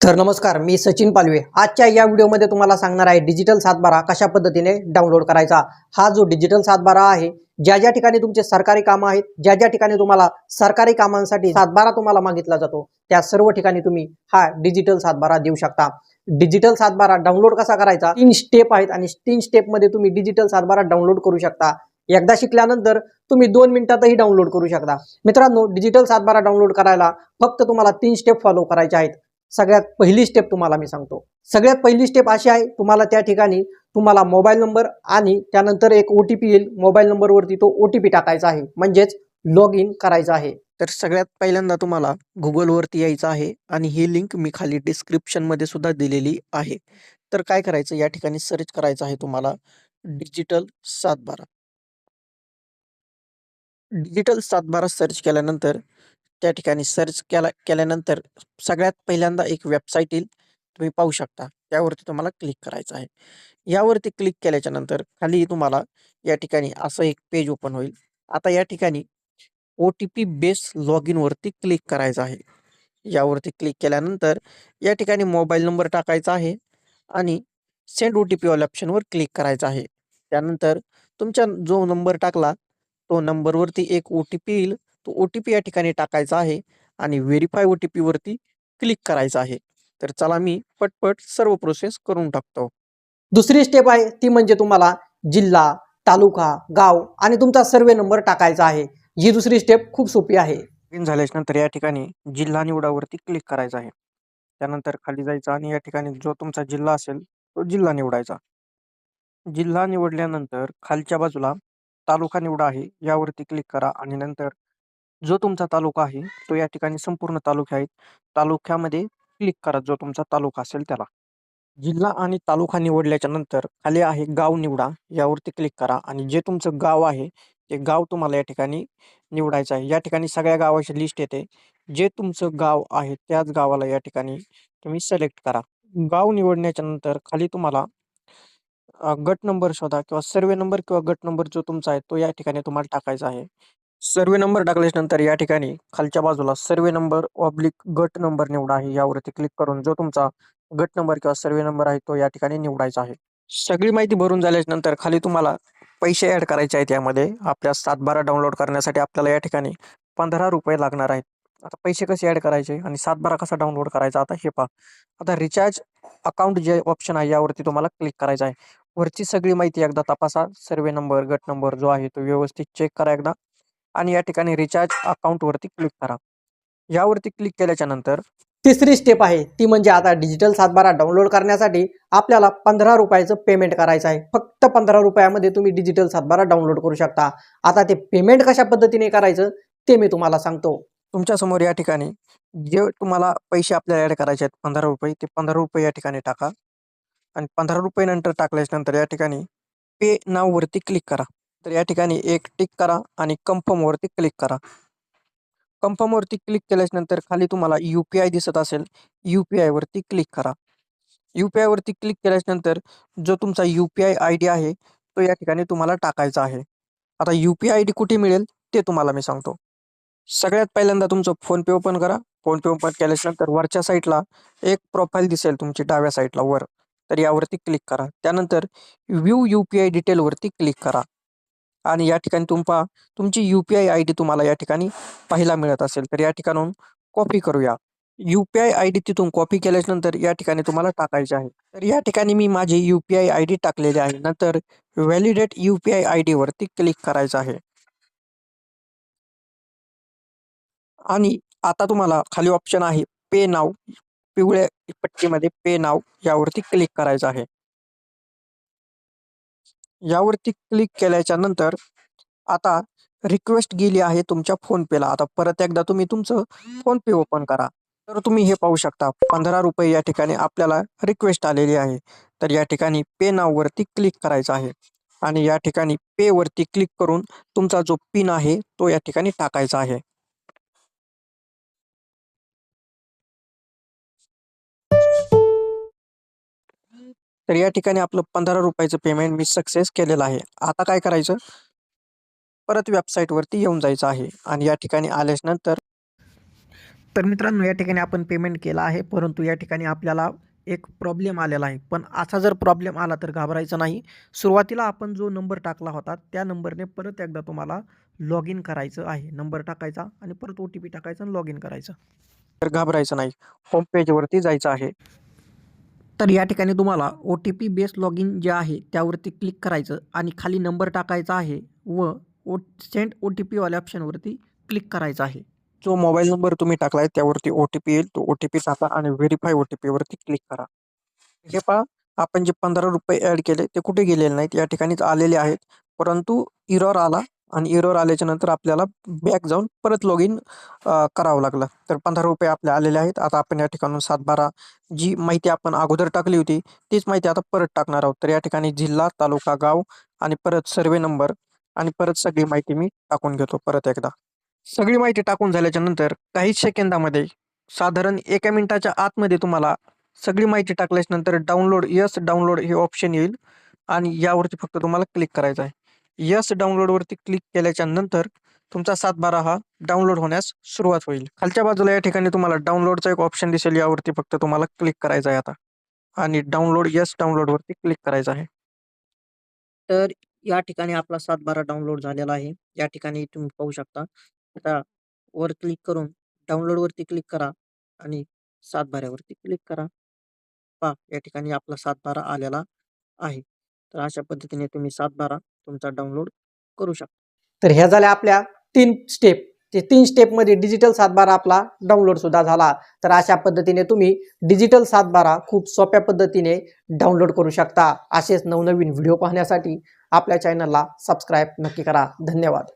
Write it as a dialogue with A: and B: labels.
A: तर नमस्कार मी सचिन पालवे. आजच्या या व्हिडिओमध्ये तुम्हाला सांगणार आहे डिजिटल सातबारा कशा पद्धतीने डाउनलोड करायचा. हा जो डिजिटल सातबारा आहे ज्या ज्या ठिकाणी तुमचे सरकारी कामं आहेत ज्या ज्या ठिकाणी तुम्हाला सरकारी कामांसाठी सातबारा तुम्हाला मागितला जातो त्या सर्व ठिकाणी तुम्ही हा डिजिटल सातबारा देऊ शकता. डिजिटल सातबारा डाउनलोड कसा करायचा? तीन स्टेप आहेत आणि तीन स्टेपमध्ये तुम्ही डिजिटल सातबारा डाउनलोड करू शकता. एकदा शिकल्यानंतर तुम्ही दोन मिनिटातही डाउनलोड करू शकता. मित्रांनो डिजिटल सातबारा डाउनलोड करायला फक्त तुम्हाला तीन स्टेप फॉलो करायचे आहेत. सगळ्यात पहिली स्टेप तुम्हाला मी सांगतो. सगळ्यात पहिली स्टेप अशी आहे तुम्हाला त्या ठिकाणी तुम्हाला मोबाईल नंबर आणि त्यानंतर एक ओ टी पी येईल. मोबाईल नंबरवरती तो ओ टी पी टाकायचा आहे. म्हणजेच लॉग इन करायचं आहे.
B: तर सगळ्यात पहिल्यांदा तुम्हाला गुगलवरती यायचं आहे आणि ही लिंक मी खाली डिस्क्रिप्शनमध्ये सुद्धा दिलेली आहे. तर काय करायचं? या ठिकाणी सर्च करायचं आहे तुम्हाला. डिजिटल सातबारा. डिजिटल सातबारा सर्च केल्यानंतर त्या ठिकाणी सर्च केला केल्यानंतर सगळ्यात पहिल्यांदा एक वेबसाईट येईल तुम्ही पाहू शकता. त्यावरती तुम्हाला क्लिक करायचं आहे. यावरती क्लिक केल्याच्यानंतर खाली तुम्हाला या ठिकाणी असं एक पेज ओपन होईल. आता या ठिकाणी O T P base log इनवरती click करायचं आहे. यावरती क्लिक केल्यानंतर या ठिकाणी मोबाईल नंबर टाकायचा आहे आणि send O T P all ऑप्शनवर क्लिक करायचं आहे. त्यानंतर तुमच्या जो नंबर टाकला तो नंबरवरती एक ओ टी पी येईल. तो ओ टी पी या ठिकाणी टाकायचा आहे आणि व्हेरीफाय ओ टी पीवरती क्लिक करायचं आहे. तर चला मी पटपट सर्व प्रोसेस करून टाकतो.
A: दुसरी स्टेप आहे ती म्हणजे तुम्हाला जिल्हा तालुका गाव आणि तुमचा सर्वे नंबर टाकायचा आहे. ही दुसरी स्टेप खूप सोपी आहे.
B: इन झाल्याच्यानंतर या ठिकाणी जिल्हा निवडावरती क्लिक करायचं आहे. त्यानंतर खाली जायचं आणि या ठिकाणी जो तुमचा जिल्हा असेल तो जिल्हा निवडायचा. जिल्हा निवडल्यानंतर खालच्या बाजूला तालुका निवडा आहे यावरती क्लिक करा आणि नंतर जो तुमचा तालुका आहे तो या ठिकाणी संपूर्ण तालुके आहेत. तालुक्यामध्ये क्लिक करा जो तुमचा तालुका असेल त्याला. जिल्हा आणि तालुका निवडल्याच्या नंतर खाली आहे गाव निवडा यावरती क्लिक करा आणि जे तुमचं गाव आहे ते गाव तुम्हाला या ठिकाणी निवडायचं आहे. या ठिकाणी सगळ्या गावाची लिस्ट येते. जे तुमचं गाव आहे त्याच गावाला या ठिकाणी तुम्ही सिलेक्ट करा. गाव निवडण्याच्या नंतर खाली तुम्हाला गट नंबर शोधा किंवा सर्वे नंबर किंवा गट नंबर जो तुमचा आहे तो या ठिकाणी तुम्हाला टाकायचा आहे. सर्वे नंबर टाकल्याच्या नंतर या ठिकाणी खालच्या बाजूला सर्वे नंबर ऑब्लिक गट नंबर निवडा आहे. यावरती क्लिक करून जो तुमचा गट नंबर किंवा सर्वे नंबर आहे तो या ठिकाणी निवडायचा आहे. सगळी माहिती भरून झाल्याच्यानंतर खाली तुम्हाला पैसे ऍड करायचे आहेत यामध्ये. आपल्या सातबारा डाउनलोड करण्यासाठी आपल्याला या ठिकाणी पंधरा रुपये लागणार आहेत. आता पैसे कसे ऍड करायचे आणि सातबारा कसा डाउनलोड करायचा आता हे पहा. आता रिचार्ज अकाउंट जे ऑप्शन आहे यावरती तुम्हाला क्लिक करायचं आहे. वरची सगळी माहिती एकदा तपासा. सर्वे नंबर गट नंबर जो आहे तो व्यवस्थित चेक करा एकदा. आणि या ठिकाणी रिचार्ज अकाउंटवरती क्लिक करा. यावरती क्लिक केल्याच्यानंतर
A: तिसरी स्टेप आहे ती म्हणजे आता डिजिटल सातबारा डाउनलोड करण्यासाठी आपल्याला पंधरा रुपयाचं पेमेंट करायचं आहे. फक्त पंधरा रुपयामध्ये तुम्ही डिजिटल सातबारा डाउनलोड करू शकता. आता ते पेमेंट कशा पद्धतीने करायचं ते मी तुम्हाला सांगतो.
B: तुमच्यासमोर या ठिकाणी जे तुम्हाला पैसे आपल्याला ऍड करायचे आहेत पंधरा रुपये ते पंधरा रुपये या ठिकाणी टाका. आणि पंधरा रुपये नंतर टाकल्याच्या नंतर या ठिकाणी पे नाव वरती क्लिक करा. तर या ठिकाणी एक टिक करा आणि कन्फर्मवरती क्लिक करा. कन्फर्मवरती क्लिक केल्यानंतर खाली तुम्हाला यू पी आय दिसत असेल यू पी आयवरती क्लिक करा. यू पी वरती क्लिक केल्यानंतर जो तुमचा U P I I D आहे तो या ठिकाणी तुम्हाला टाकायचा आहे. आता U P I I D कुठे मिळेल ते तुम्हाला मी सांगतो. सगळ्यात पहिल्यांदा तुमचं फोनपे ओपन करा. फोनपे ओपन केल्यानंतर वरच्या साईडला एक प्रोफाईल दिसेल तुमची डाव्या साईडला वर. तर यावरती क्लिक करा. त्यानंतर व्ह्यू यू पी आय डिटेलवरती क्लिक करा. आणि या ठिकाणी तुम्हा तुमची U P I I D तुम्हाला या ठिकाणी पाहायला मिळत असेल. तर या ठिकाणून कॉपी करूया. U P I I D तिथून कॉपी केल्यानंतर या ठिकाणी तुम्हाला टाकायचे आहे. तर या ठिकाणी मी माझी U P I I D टाकलेली आहे. नंतर validate U P I I डीवरती click करायचं आहे. आणि आता तुम्हाला खाली ऑप्शन आहे पे नाव पिवळ्या पट्टीमध्ये पे नाव यावरती क्लिक करायचं आहे. यावरती क्लिक केल्याच्यानंतर आता रिक्वेस्ट गेली आहे तुमच्या फोनपेला. आता परत एकदा तुम्ही तुमचं फोनपे ओपन करा. तर तुम्ही हे पाहू शकता पंधरा रुपये या ठिकाणी आपल्याला रिक्वेस्ट आलेली आहे. तर या ठिकाणी पे नाववरती क्लिक करायचं आहे. आणि या ठिकाणी पे वरती क्लिक करून तुमचा जो पिन आहे तो या ठिकाणी टाकायचा आहे. तर या ठिकाणी आपलं पंधरा रुपयाचं पेमेंट मी सक्सेस केलेलं आहे. आता काय करायचं? परत वेबसाईटवरती येऊन जायचं आहे आणि या ठिकाणी आल्याच्यानंतर
A: तर मित्रांनो या ठिकाणी आपण पेमेंट केलं आहे परंतु या ठिकाणी आपल्याला एक प्रॉब्लेम आलेला आहे. पण असा जर प्रॉब्लेम आला तर घाबरायचं नाही. सुरुवातीला आपण जो नंबर टाकला होता त्या नंबरने परत एकदा तुम्हाला लॉग इन करायचं आहे. नंबर टाकायचा आणि परत ओ टी पी टाकायचा आणि लॉग इन करायचं.
B: तर घाबरायचं नाही. होम पेजवरती जायचं आहे.
A: तर या ठिकाणी तुम्हाला O T P base log in जे आहे त्यावरती क्लिक करायचं आणि खाली नंबर टाकायचा आहे व ओ सेंड ओ टी पीवाल्या ऑप्शनवरती क्लिक करायचं आहे.
B: जो मोबाईल नंबर तुम्ही टाकलाय त्यावरती ओ टी पी येईल. तो ओ टी पी टाका आणि व्हेरीफाय ओ टी पीवरती क्लिक करा. हे पहा आपण जे पंधरा रुपये ॲड केले ते कुठे गेलेले नाहीत? या ठिकाणीच आलेले आहेत. परंतु इरॉर आला. आणि इरॉर आल्याच्यानंतर आपल्याला बॅक जाऊन परत लॉग इन करावं लागलं. तर पंधरा रुपये आपल्या आलेले आहेत. आता आपण या ठिकाणून सातबारा जी माहिती आपण अगोदर टाकली होती तीच माहिती आता परत टाकणार आहोत. तर या ठिकाणी जिल्हा तालुका गाव आणि परत सर्वे नंबर आणि परत सगळी माहिती मी टाकून घेतो परत एकदा. सगळी माहिती टाकून झाल्याच्यानंतर काही सेकंदामध्ये साधारण एका मिनिटाच्या आतमध्ये तुम्हाला सगळी माहिती टाकल्याच्या नंतर डाउनलोड यस डाउनलोड हे ऑप्शन येईल. आणि यावरती फक्त तुम्हाला क्लिक करायचं आहे. यस डाउनलोडवरती क्लिक केल्याच्यानंतर तुमचा सातबारा हा डाउनलोड होण्यास सुरुवात होईल. खालच्या बाजूला या ठिकाणी तुम्हाला डाउनलोडचा एक ऑप्शन दिसेल. यावरती फक्त तुम्हाला क्लिक करायचं आहे आता. आणि डाउनलोड यस डाउनलोडवरती क्लिक करायचं आहे. तर या ठिकाणी आपला सातबारा डाउनलोड झालेला आहे. या ठिकाणी तुम्ही पाहू शकता. आता वर क्लिक करून डाउनलोडवरती क्लिक करा आणि सातबाऱ्यावरती क्लिक करा. पहा या ठिकाणी आपला सातबारा आलेला आहे. तर अशा पद्धतीने तुम्ही सातबारा तुमचा डाउनलोड करू शकता. तर ह्या झाल्या आपल्या तीन स्टेप ते तीन स्टेपमध्ये डिजिटल सातबारा आपला डाउनलोड सुद्धा झाला. तर अशा पद्धतीने तुम्ही डिजिटल सातबारा खूप सोप्या पद्धतीने डाउनलोड करू शकता. असेच नवनवीन व्हिडिओ पाहण्यासाठी आपल्या चॅनलला सबस्क्राईब नक्की करा. धन्यवाद.